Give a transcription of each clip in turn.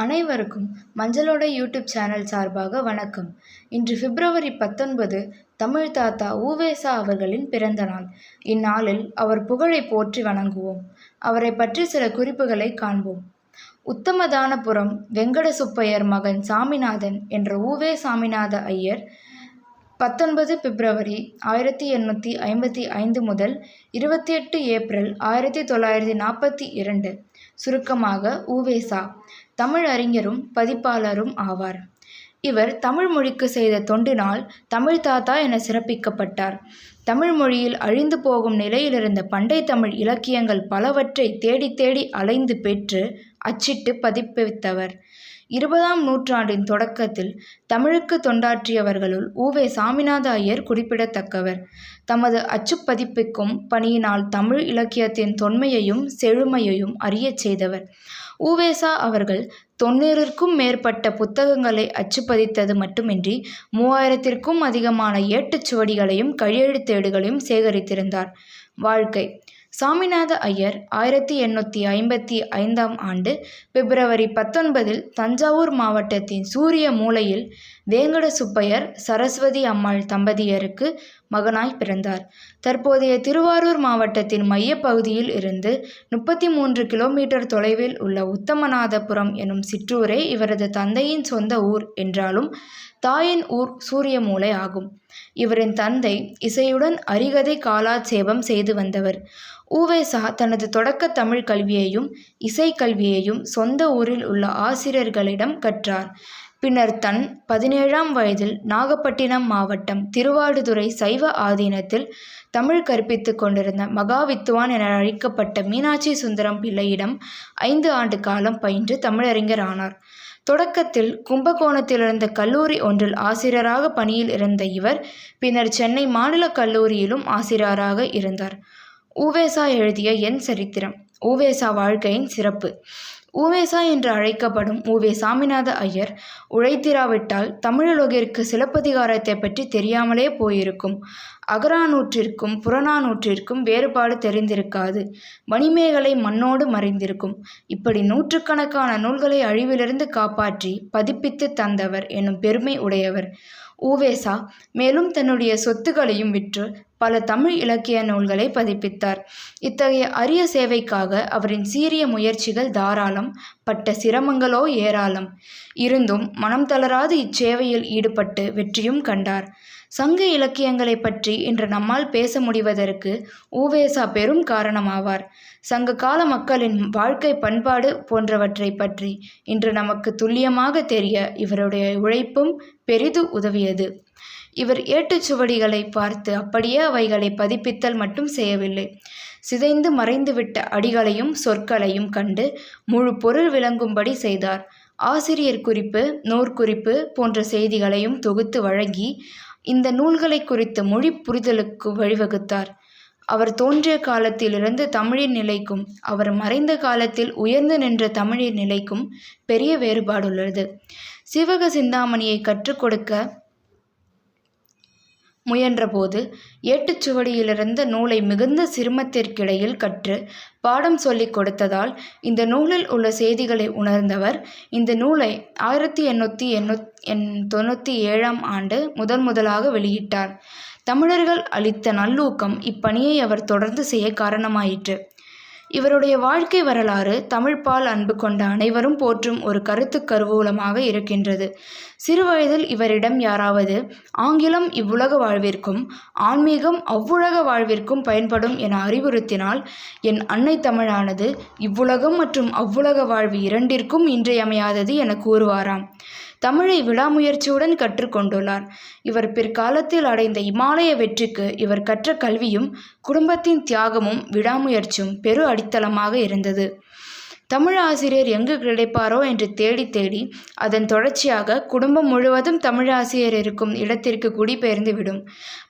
அனைவருக்கும் மஞ்சளோட YouTube channel சார்பாக வணக்கம். இன்று பிப்ரவரி பத்தொன்பது தமிழ் தாத்தா ஊவேசா அவர்களின் பிறந்த நாள். இந்நாளில் அவர் புகழை போற்றி வணங்குவோம். அவரை பற்றி சில குறிப்புகளை காண்போம். உத்தமதானபுரம் வெங்கட சுப்பையர் மகன் சாமிநாதன் என்ற ஊவே சாமிநாத ஐயர் பத்தொன்பது பிப்ரவரி ஆயிரத்தி எண்ணூற்றி ஐம்பத்தி ஐந்து முதல் இருபத்தி எட்டு ஏப்ரல் ஆயிரத்தி தொள்ளாயிரத்தி நாற்பத்தி இரண்டு. சுருக்கமாக உவேசா தமிழ் அறிஞரும் பதிப்பாளரும் ஆவார். இவர் தமிழ் மொழிக்கு செய்த தொண்டினால் தமிழ் தாத்தா என சிறப்பிக்கப்பட்டார். தமிழ் மொழியில் அழிந்து போகும் நிலையிலிருந்த பண்டை தமிழ் இலக்கியங்கள் பலவற்றை தேடி தேடி அலைந்து பெற்று அச்சிட்டு பதிப்பித்தவர் இருபதாம் நூற்றாண்டின் தொடக்கத்தில் தமிழுக்கு தொண்டாற்றியவர்களுள் உவே சாமிநாத ஐயர் குறிப்பிடத்தக்கவர். தமது அச்சுப்பதிப்பிக்கும் பணியினால் தமிழ் இலக்கியத்தின் தொன்மையையும் செழுமையையும் அறியச் செய்தவர். உவேசா அவர்கள் தொண்ணூறுக்கும் மேற்பட்ட புத்தகங்களை அச்சுப்பதித்தது மட்டுமின்றி மூவாயிரத்திற்கும் அதிகமான ஏட்டுச் சுவடிகளையும் கையெழுத்தேடுகளையும் சேகரித்திருந்தார். வாழ்க்கை சாமிநாத ஐயர் ஆயிரத்தி எண்ணூற்றி ஐம்பத்தி ஐந்தாம் ஆண்டு பிப்ரவரி பத்தொன்பதில் தஞ்சாவூர் மாவட்டத்தின் சூரிய மூலையில் வேங்கட சுப்பையர் சரஸ்வதி அம்மாள் தம்பதியருக்கு மகனாய் பிறந்தார். தற்போதைய திருவாரூர் மாவட்டத்தின் மையப்பகுதியில் இருந்து முப்பத்தி மூன்று கிலோமீட்டர் தொலைவில் உள்ள உத்தமநாதபுரம் எனும் சிற்றூரே இவரது தந்தையின் சொந்த ஊர் என்றாலும் தாயின் ஊர் சூரியமூலை ஆகும். இவரின் தந்தை இசையுடன் அரிகதை காலாட்சேபம் செய்து வந்தவர். ஊவேசா தனது தொடக்க தமிழ் கல்வியையும் இசைக்கல்வியையும் சொந்த ஊரில் உள்ள ஆசிரியர்களிடம் கற்றார். பின்னர் தன் பதினேழாம் வயதில் நாகப்பட்டினம் மாவட்டம் திருவாடுதுறை சைவ ஆதீனத்தில் தமிழ் கற்பித்து கொண்டிருந்த மகாவித்துவான் என அழைக்கப்பட்ட மீனாட்சி சுந்தரம் பிள்ளையிடம் ஐந்து ஆண்டு காலம் பயின்று தமிழறிஞர் ஆனார் தொடக்கத்தில் கும்பகோணத்தில் இருந்த கல்லூரி ஒன்றில் ஆசிரியராக பணியில் இருந்த இவர் பின்னர் சென்னை மாநில கல்லூரியிலும் ஆசிரியராக இருந்தார். ஊவேசா எழுதிய என் சரித்திரம் ஊவேசா வாழ்க்கையின் சிறப்பு. ஊவேசா என்று அழைக்கப்படும் ஊவே சாமிநாத ஐயர் உழைத்திராவிட்டால் தமிழலோகிற்கு சிலப்பதிகாரத்தை பற்றி தெரியாமலே போயிருக்கும். அகரானூற்றிற்கும் புறநானூற்றிற்கும் வேறுபாடு தெரிந்திருக்காது. மணிமேகலை மண்ணோடு மறைந்திருக்கும். இப்படி நூற்றுக்கணக்கான நூல்களை அழிவிலிருந்து காப்பாற்றி பதிப்பித்து தந்தவர் எனும் பெருமை உடையவர். ஊவேசா மேலும் தன்னுடைய சொத்துக்களையும் விற்று பல தமிழ் இலக்கிய நூல்களை பதிப்பித்தார். இத்தகைய அரிய சேவைக்காக அவரின் சீரிய முயற்சிகள் தாராளம் பட்ட சிரமங்களோ ஏராளம். இருந்தும் மனம் தளராது இச்சேவையில் ஈடுபட்டு வெற்றியும் கண்டார். சங்க இலக்கியங்களை பற்றி இன்று நம்மால் பேச முடிவதற்கு ஊவேசா பெரும் காரணமாவார். சங்க கால மக்களின் வாழ்க்கை பண்பாடு போன்றவற்றை பற்றி இன்று நமக்கு துல்லியமாக தெரிய இவருடைய உழைப்பும் பெரிது உதவியது. இவர் ஏட்டுச்சுவடிகளை பார்த்து அப்படியே அவைகளை பதிப்பித்தல் மட்டும் செய்யவில்லை. சிதைந்து மறைந்துவிட்ட அடிகளையும் சொற்களையும் கண்டு முழு பொருள் விளங்கும்படி செய்தார். ஆசிரியர் குறிப்பு நூற்குறிப்பு போன்ற செய்திகளையும் தொகுத்து வழங்கி இந்த நூல்களை குறித்த மொழி புரிதலுக்கு வழிவகுத்தார். அவர் தோன்றிய காலத்திலிருந்து தமிழின் நிலைக்கும் அவர் மறைந்த காலத்தில் உயர்ந்து நின்ற தமிழின் நிலைக்கும் பெரிய வேறுபாடுள்ளது. சிவக சிந்தாமணியை கற்றுக் கொடுக்க முயன்றபோது ஏட்டுச்சுவடியிலிருந்த நூலை மிகுந்த சிரமத்திற்கிடையில் கற்று பாடம் சொல்லிக் கொடுத்ததால் இந்த நூலில் உள்ள செய்திகளை உணர்ந்தவர் இந்த நூலை ஆயிரத்தி எண்ணூற்றி எண்ணூத் எண் தொண்ணூற்றி ஏழாம் ஆண்டு முதன் முதலாக வெளியிட்டார். தமிழர்கள் அளித்த நல்லூக்கம் இப்பணியை அவர் தொடர்ந்து செய்ய காரணமாயிற்று. இவருடைய வாழ்க்கை வரலாறு தமிழ்பால் அன்பு கொண்ட அனைவரும் போற்றும் ஒரு கருத்து கருவூலமாக இருக்கின்றது. சிறுவயதில் இவரிடம் யாராவது ஆங்கிலம் இவ்வுலக வாழ்விற்கும் ஆன்மீகம் அவ்வுலக வாழ்விற்கும் பயன்படும் என அறிவுறுத்தினால் என் அன்னை தமிழானது இவ்வுலகம் மற்றும் அவ்வுலக வாழ்வு இரண்டிற்கும் இன்றியமையாதது என கூறுவாராம். தமிழை விடாமுயற்சியுடன் கற்றுக்கொண்டுள்ளார். இவர் பிற்காலத்தில் அடைந்த இமாலய வெற்றிக்கு இவர் கற்ற கல்வியும் குடும்பத்தின் தியாகமும் விடாமுயற்சியும் பெரு அடித்தளமாக இருந்தது. தமிழ் ஆசிரியர் எங்கு கிடைப்பாரோ என்று தேடி தேடி அதன் தொடர்ச்சியாக குடும்பம் முழுவதும் தமிழ் ஆசிரியர் இருக்கும் இடத்திற்கு குடிபெயர்ந்து விடும்.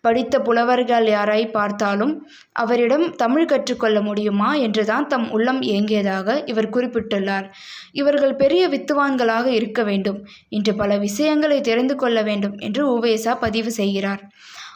படித்த புலவர்கள் யாராய் பார்த்தாலும் அவரிடம் தமிழ் கற்றுக்கொள்ள முடியுமா என்றுதான் தம் உள்ளம் ஏங்கியதாக இவர் குறிப்பிட்டுள்ளார். இவர்கள் பெரிய வித்துவான்களாக இருக்க வேண்டும். இன்று பல விஷயங்களை தெரிந்து கொள்ள வேண்டும் என்று உவேசா பதிவு செய்கிறார்.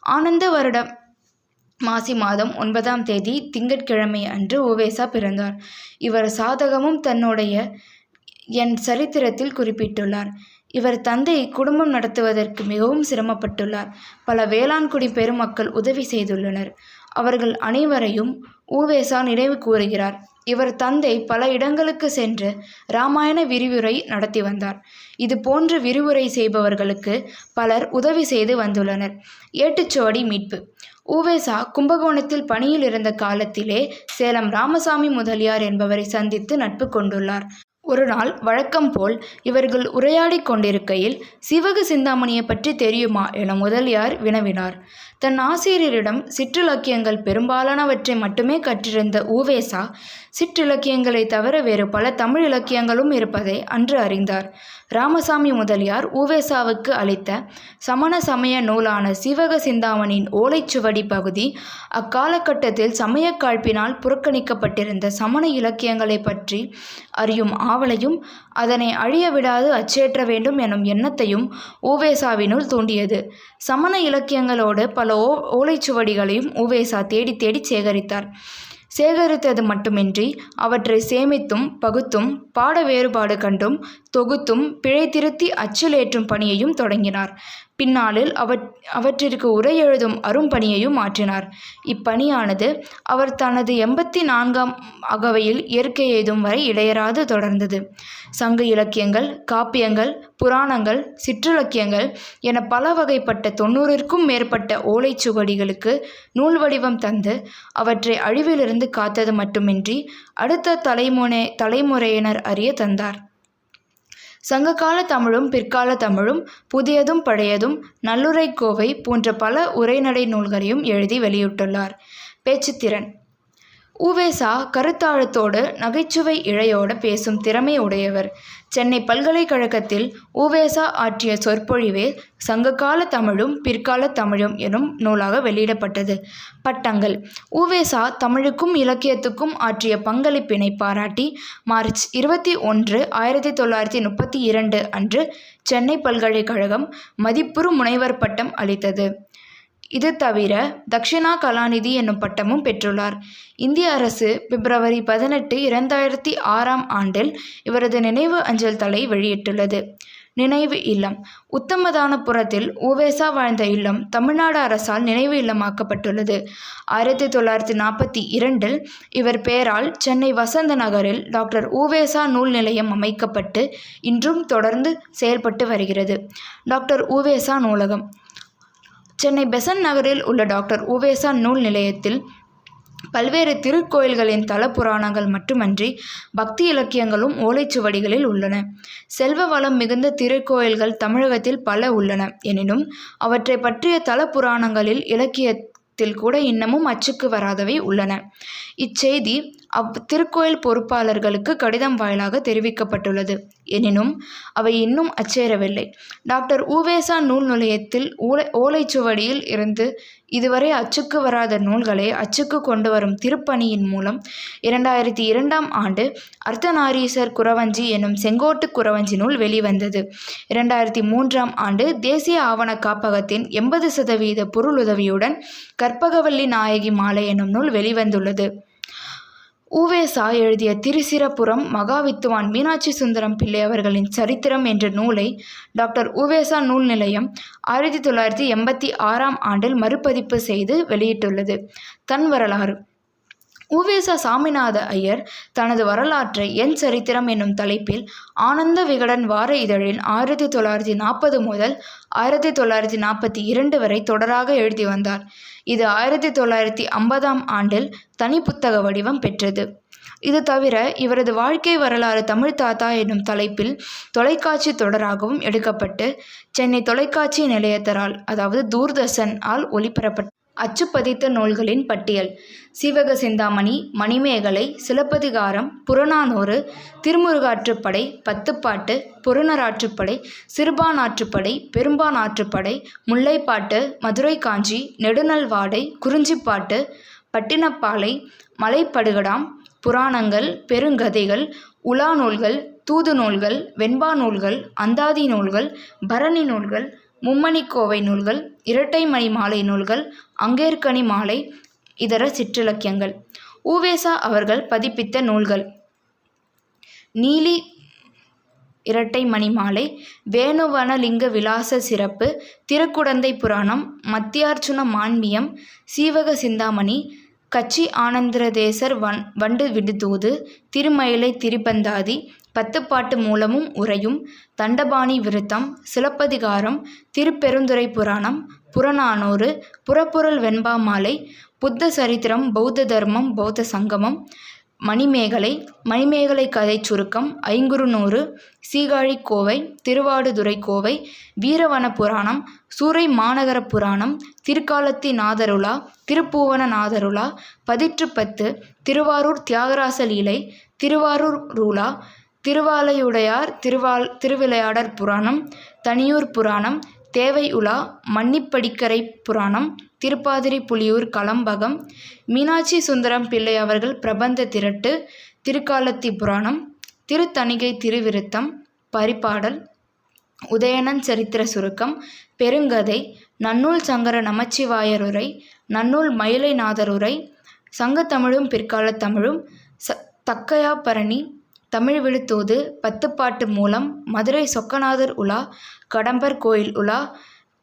ஆனந்த வருடம் மாசி மாதம் ஒன்பதாம் தேதி திங்கட்கிழமை அன்று உவேசா பிறந்தார். இவர் சாதகமும் தன்னுடைய என் சரித்திரத்தில் குறிப்பிட்டுள்ளார். இவர் தந்தை குடும்பம் நடத்துவதற்கு மிகவும் சிரமப்பட்டுள்ளார். பல வேளாண்குடி பெருமக்கள் உதவி செய்துள்ளனர். அவர்கள் அனைவரையும் ஊவேசா நினைவு கூறுகிறார். இவர் தந்தை பல இடங்களுக்கு சென்று இராமாயண விரிவுரை நடத்தி வந்தார். இது போன்ற விரிவுரை செய்பவர்களுக்கு பலர் உதவி செய்து வந்துள்ளனர். ஏட்டுச்சுவடி மீட்பு. உவேசா கும்பகோணத்தில் பணியில் இருந்த காலத்திலே சேலம் ராமசாமி முதலியார் என்பவரை சந்தித்து நட்பு கொண்டுள்ளார். ஒரு நாள் வழக்கம் போல் இவர்கள் உரையாடிக் கொண்டிருக்கையில் சிவக சிந்தாமணியை பற்றி தெரியுமா என முதலியார் வினவினார். தன் ஆசிரியரிடம் சிற்றிலக்கியங்கள் பெரும்பாலானவற்றை மட்டுமே கற்றிருந்த ஊவேசா சிற்றிலக்கியங்களை தவிர வேறு பல தமிழ் இலக்கியங்களும் இருப்பதை அன்று அறிந்தார். ராமசாமி முதலியார் ஊவேசாவுக்கு அளித்த சமண சமய நூலான சிவக சிந்தாமணியின் ஓலைச்சுவடி பகுதி அக்காலகட்டத்தில் சமயக்காழ்ப்பினால் புறக்கணிக்கப்பட்டிருந்த சமண இலக்கியங்களை பற்றி அறியும் ஆவலையும் அதனை அழிய விடாது அச்சேற்ற வேண்டும் எனும் எண்ணத்தையும் ஊவேசாவினுள் தூண்டியது. சமண இலக்கியங்களோடு பல ஓ ஓலைச்சுவடிகளையும் உவேசா தேடி தேடி சேகரித்தார். சேகரித்தது மட்டுமின்றி அவற்றை சேமித்தும் பகுத்தும் பாட வேறுபாடு கண்டும் தொகுத்தும் பிழை திருத்தி அச்சிலேற்றும் பணியையும் தொடங்கினார். பின்னாளில் அவற் அவற்றிற்கு உரை எழுதும் அரும்பணியையும் ஆற்றினார் இப்பணியானது அவர் தனது எண்பத்தி நான்காம் அகவையில் இயற்கை எய்தும் வரை இடையராது தொடர்ந்தது. சங்க இலக்கியங்கள் காப்பியங்கள் புராணங்கள் சிற்றிலக்கியங்கள் என பல வகைப்பட்ட தொண்ணூறிற்கும் மேற்பட்ட ஓலைச்சுவடிகளுக்கு நூல் வடிவம் தந்து அவற்றை அழிவிலிருந்து காத்தது மட்டுமின்றி அடுத்த தலைமுறை தலைமுறையினர் அறிய தந்தார். சங்ககால தமிழும் பிற்கால தமிழும் புதியதும் பழையதும் நல்லுரைக்கோவை போன்ற பல உரைநடை நூல்களையும் எழுதி வெளியிட்டுள்ளார். பேச்சுத்திறன். ஊவேசா கருத்தாழத்தோடு நகைச்சுவை இழையோடு பேசும் திறமை உடையவர் சென்னை பல்கலைக்கழகத்தில் உவேசா ஆற்றிய சொற்பொழிவே சங்ககால தமிழும் பிற்கால தமிழும் எனும் நூலாக வெளியிடப்பட்டது. பட்டங்கள். ஊவேசா தமிழுக்கும் இலக்கியத்துக்கும் ஆற்றிய பங்களிப்பினை பாராட்டி மார்ச் இருபத்தி ஒன்று ஆயிரத்தி தொள்ளாயிரத்தி முப்பத்தி இரண்டு அன்று சென்னை பல்கலைக்கழகம் மதிப்புறு முனைவர் பட்டம் அளித்தது. இது தவிர தக்ஷிணா கலாநிதி என்னும் பட்டமும் பெற்றுள்ளார். இந்திய அரசு பிப்ரவரி பதினெட்டு இரண்டாயிரத்தி ஆறாம் ஆண்டில் இவரது நினைவு அஞ்சல் தலை வெளியிட்டுள்ளது. நினைவு இல்லம். உத்தமதானபுரத்தில் ஊவேசா வாழ்ந்த இல்லம் தமிழ்நாடு அரசால் நினைவு இல்லமாக்கப்பட்டுள்ளது. ஆயிரத்தி தொள்ளாயிரத்தி நாற்பத்தி இரண்டில் இவர் பெயரால் சென்னை வசந்த நகரில் டாக்டர் ஊவேசா நூல் நிலையம் அமைக்கப்பட்டு இன்றும் தொடர்ந்து செயல்பட்டு வருகிறது. டாக்டர் ஊவேசா நூலகம். சென்னை பெசன்ட் நகரில் உள்ள டாக்டர் உவேசா நூல் நிலையத்தில் பல்வேறு திருக்கோயில்களின் தல புராணங்கள் மட்டுமன்றி பக்தி இலக்கியங்களும் ஓலைச்சுவடிகளில் உள்ளன. செல்வ வளம் மிகுந்த திருக்கோயில்கள் தமிழகத்தில் பல உள்ளன. எனினும் அவற்றை பற்றிய தல புராணங்களில் இலக்கியத்தில் கூட இன்னமும் அச்சுக்கு வராதவை உள்ளன. இச்செய்தி அவ் திருக்கோயில் பொறுப்பாளர்களுக்கு கடிதம் வாயிலாக தெரிவிக்கப்பட்டுள்ளது. எனினும் அவை இன்னும் அச்சேரவில்லை. டாக்டர் ஊவேசா நூல் நிலையத்தில் ஊலை ஓலைச்சுவடியில் இருந்து இதுவரை அச்சுக்கு வராத நூல்களை அச்சுக்கு கொண்டு வரும் திருப்பணியின் மூலம் இரண்டாயிரத்தி இரண்டாம் ஆண்டு அர்த்தநாரீசர் குறவஞ்சி எனும் செங்கோட்டு குறவஞ்சி நூல் வெளிவந்தது. இரண்டாயிரத்தி மூன்றாம் ஆண்டு தேசிய ஆவண காப்பகத்தின் எண்பது சதவீத பொருளுதவியுடன் கற்பகவல்லி நாயகி மாலை எனும் நூல் வெளிவந்துள்ளது. ஊவேசா எழுதிய திருச்சிரபுரம் மகாவித்துவான் மீனாட்சி சுந்தரம் பிள்ளை அவர்களின் சரித்திரம் என்ற நூலை டாக்டர் ஊவேசா நூல் நிலையம் ஆயிரத்தி தொள்ளாயிரத்தி எண்பத்தி ஆறாம் ஆண்டில் மறுபதிப்பு செய்து வெளியிட்டுள்ளது. தன் வரலாறு. உவேச சாமிநாத ஐயர் தனது வரலாற்றை என் சரித்திரம் என்னும் தலைப்பில் ஆனந்த விகடன் வார இதழில் ஆயிரத்தி தொள்ளாயிரத்தி நாற்பது முதல் ஆயிரத்தி தொள்ளாயிரத்தி நாற்பத்தி இரண்டு வரை தொடராக எழுதி வந்தார். இது ஆயிரத்தி தொள்ளாயிரத்தி ஐம்பதாம் ஆண்டில் தனி புத்தக வடிவம் பெற்றது. இது தவிர இவரது வாழ்க்கை வரலாறு தமிழ் தாத்தா என்னும் தலைப்பில் தொலைக்காட்சி தொடராகவும் எடுக்கப்பட்டு சென்னை தொலைக்காட்சி நிலையத்தரால் அதாவது தூர்தர்ஷன் ஆல் ஒளிபரப்பட்ட அச்சுப்பதித்த நூல்களின் பட்டியல். சீவக சிந்தாமணி மணிமேகலை சிலப்பதிகாரம் புறநானூறு திருமுருகாற்றுப்படை பத்துப்பாட்டு புறநராற்றுப்படை சிறுபானாற்றுப்படை பெரும்பானாற்றுப்படை முல்லைப்பாட்டு மதுரை காஞ்சி நெடுநல்வாடை குறிஞ்சிப்பாட்டு பட்டினப்பாலை மலைப்படுகடாம் புராணங்கள் பெருங்கதைகள் உலா நூல்கள் தூது நூல்கள் வெண்பா நூல்கள் அந்தாதி நூல்கள் பரணி நூல்கள் மும்மணிக்கோவை நூல்கள் இரட்டைமணி மாலை நூல்கள் அங்கேற்கனி மாலை இதர சிற்றிலக்கியங்கள். ஊவேசா அவர்கள் பதிப்பித்த நூல்கள். நீலி இரட்டை மணிமாலை வேணுவனலிங்க விலாச சிறப்பு திருக்குடந்தை புராணம் மத்தியார்ச்சுன மான்மியம் சீவக சிந்தாமணி கச்சி ஆனந்திரதேசர் வன் வண்டு விடுதூது திருமயிலை திரிபந்தாதி பத்துப்பாட்டு மூலமும் உரையும் தண்டபாணி விருத்தம் சிலப்பதிகாரம் திருப்பெருந்துறை புராணம் புறநானூறு புறப்பொருள் வெண்பாமாலை புத்த சரித்திரம் பௌத்த தர்மம் பௌத்த சங்கமம் மணிமேகலை மணிமேகலை கதை சுருக்கம் ஐங்குறுநூறு சீகாழி கோவை திருவாடுதுறை கோவை வீரவன புராணம் சூறை மாநகர புராணம் திருக்காலத்தி நாதருலா திருப்பூவன நாதருலா பதிற்று பத்து திருவாரூர் தியாகராச லீலை திருவாரூர் ரூலா திருவாலையுடையார் திருவால் திருவிளையாடற் புராணம் தனியூர் புராணம் தேவை உலா மன்னிப்படிக்கரை புராணம் திருப்பாதிரி புலியூர் கலம்பகம் மீனாட்சி சுந்தரம் பிள்ளை அவர்கள் பிரபந்த திரட்டு திருக்காலத்தி புராணம் திருத்தணிகை திருவிருத்தம் பரிபாடல் உதயணன் சரித்திர சுருக்கம் பெருங்கதை நன்னூல் சங்கர நமச்சிவாயருரை நன்னூல் மயிலைநாதருரை சங்கத்தமிழும் பிற்காலத் தமிழும் ச தக்கையாப்பரணி தமிழ் விழுத்தூது பத்துப்பாட்டு மூலம் மதுரை சொக்கநாதர் உலா கடம்பர் கோயில் உலா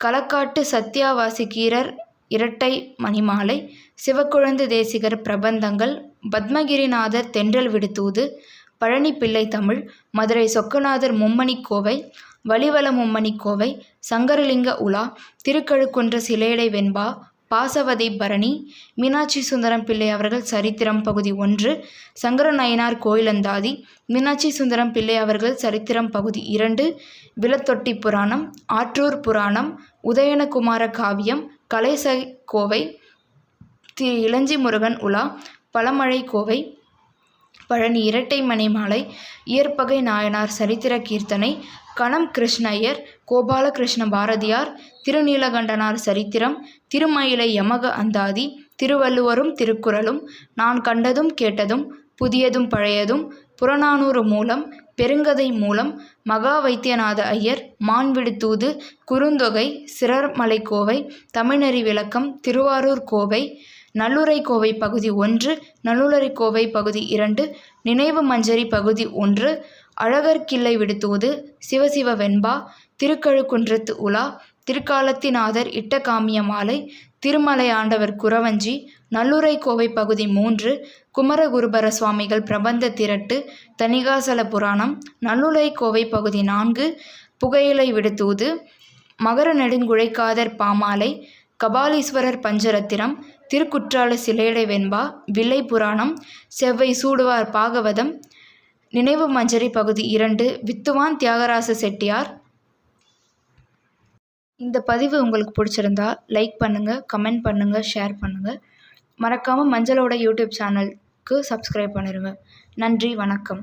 களக்காட்டு சத்தியாவாசி கீரர் இரட்டை மணிமாலை சிவக்குழந்து தேசிகர் பிரபந்தங்கள் பத்மகிரிநாதர் தென்றல் விடுத்தூது பழனி பிள்ளை தமிழ் மதுரை சொக்கநாதர் மும்மணி கோவை வலிவல மும்மணி கோவை சங்கரலிங்க உலா திருக்கழுக்குன்ற சிலேடை வெண்பா பாசவதை பரணி மீனாட்சி சுந்தரம் பிள்ளை அவர்கள் சரித்திரம் பகுதி ஒன்று சங்கரநயனார் கோயிலந்தாதி மீனாட்சி சுந்தரம் பிள்ளை அவர்கள் சரித்திரம் பகுதி இரண்டு விலத்தொட்டி புராணம் ஆற்றூர் புராணம் உதயனகுமார காவியம் கலைசை கோவை திரு இளஞ்சி முருகன் உலா பழமழை கோவை பழனி இரட்டை மணிமாலை இயற்பகை நாயனார் சரித்திர கீர்த்தனை கணம் கிருஷ்ணய்யர் கோபாலகிருஷ்ண பாரதியார் திருநீலகண்டனார் சரித்திரம் திருமயிலை யமக அந்தாதி திருவள்ளுவரும் திருக்குறளும் நான் கண்டதும் கேட்டதும் புதியதும் பழையதும் புறநானூறு மூலம் பெருங்கதை மூலம் மகா வைத்தியநாத ஐயர் மான்விடுதூது குறுந்தொகை சிறர்மலைக்கோவை தமிழறி விளக்கம் திருவாரூர் கோவை நல்லுரை கோவை பகுதி ஒன்று நல்லுரை கோவை பகுதி இரண்டு நினைவு மஞ்சரி பகுதி ஒன்று அழகர்கிள்ளை விடுத்தூது சிவசிவ வெண்பா திருக்கழுக்குன்றத்து உலா திருக்காலத்திநாதர் இட்டகாமிய மாலை திருமலை ஆண்டவர் குறவஞ்சி நல்லுரை கோவை பகுதி மூன்று குமரகுருபர சுவாமிகள் பிரபந்த திரட்டு தணிகாசல புராணம் நல்லுரை கோவை பகுதி நான்கு புகையிலை விடுத்தூது மகர நெடுங்குழைக்காதர் பாமாலை கபாலீஸ்வரர் பஞ்சரத்திரம் திருக்குற்றால சிலையடை வெண்பா வில்லை புராணம் செவ்வை சூடுவார் பாகவதம் நினைவு மஞ்சரி பகுதி இரண்டு வித்துவான் தியாகராச செட்டியார். இந்த பதிவு உங்களுக்கு பிடிச்சிருந்தா லைக் பண்ணுங்கள் கமெண்ட் பண்ணுங்கள் ஷேர் பண்ணுங்கள் மறக்காமல் மஞ்சளோட யூடியூப் சேனலுக்கு சப்ஸ்கிரைப் பண்ணிடுங்க நன்றி வணக்கம்.